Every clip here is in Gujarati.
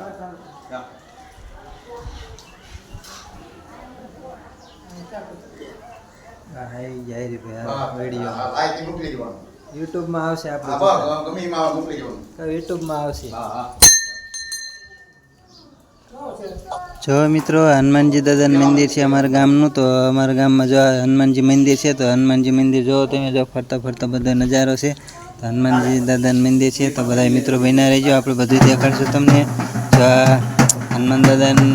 Ja. યુટ્યુબમાં આવશે આપણું. યુટ્યુબમાં આવશે. જો મિત્રો હનુમાનજી દાદાનું મંદિર છે અમારા ગામનું તો અમારા ગામમાં જો હનુમાનજી મંદિર છે તો હનુમાનજી મંદિર જો તમે જો ફરતા ફરતા બધો નજારો છે તો હનુમાનજી દાદાનું મંદિર છે તો બધા મિત્રો બન્યા રહેજો આપણે બધું દેખાડશું તમને હનુમાન દાદાનું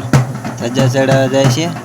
ધજા ચડાવવા જાય છે.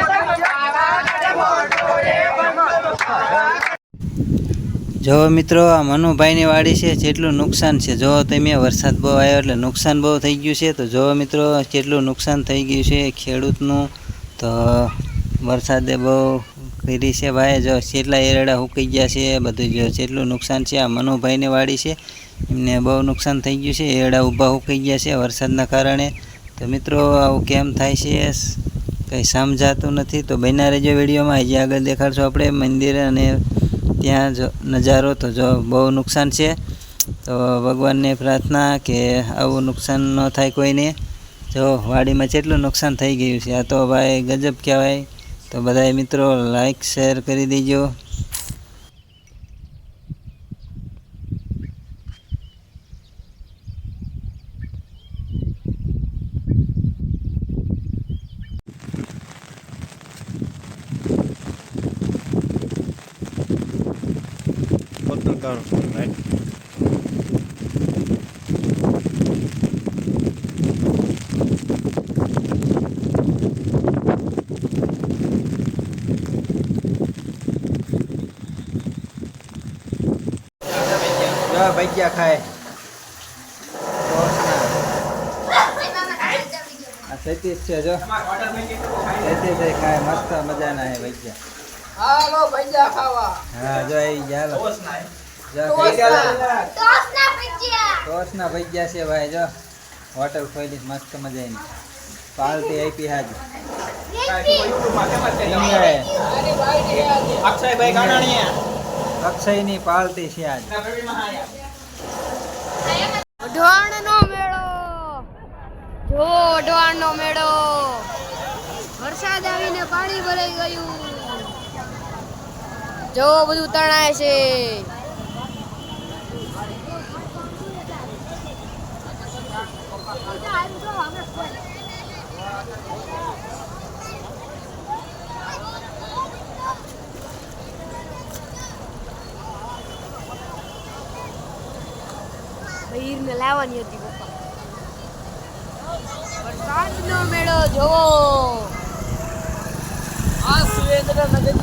જો મિત્રો, આ મનુભાઈની વાડી છે, જેટલું નુકસાન છે. જો તમે વરસાદ બહુ આવ્યો એટલે નુકસાન બહુ થઈ ગયું છે. તો જો મિત્રો કેટલું નુકસાન થઈ ગયું છે ખેડૂતનું, તો વરસાદે બહુ કરી છે ભાઈ. જો કેટલા એરડા હુકાઈ ગયા છે બધું જો જેટલું નુકસાન છે, આ મનુભાઈની વાડી છે, એમને બહુ નુકસાન થઈ ગયું છે. એરડા ઊભા હુકી ગયા છે વરસાદના કારણે. તો મિત્રો, આવું કેમ થાય છે? કંઈ સમજાતું નથી, તો બન્યા રહેજો વિડીયોમાં. હજી આગળ દેખાડશું આપણે મંદિર અને ત્યાં જો નજારો. તો જો બહુ નુકસાન છે, તો ભગવાનને પ્રાર્થના કે આવું નુકસાન ન થાય કોઈને. જો વાડીમાં કેટલું નુકસાન થઈ ગયું છે, આ તો ભાઈ ગજબ કહેવાય. તો બધાય મિત્રો લાઈક શેર કરી દેજો. જો ભજીયા ખાય આ સતીશ છે જો સતીશ ખાય મસ્ત મજાના હે ભજીયા હાલો ભૈયા ખાવા હા જો આવી ગયા હાલો. જો ટોસના ભજીયા. છે ભાઈ જો. હોટલ ખોલી મસ્ત મજાની. પાર્ટી આપી હાજી. સિંગાએ અક્ષયભાઈ કાનાણીયા છે આજ. ઢોણનો મેળો. જો ઢોણનો મેળો. વરસાદ આવીને પાણી ભરાઈ ગયું. જો બધું તણાય છે. બહીરને લાવવાની હતી પપ્પા. વરસાદનો મેળો જોવો આ સુરેન્દ્રનગર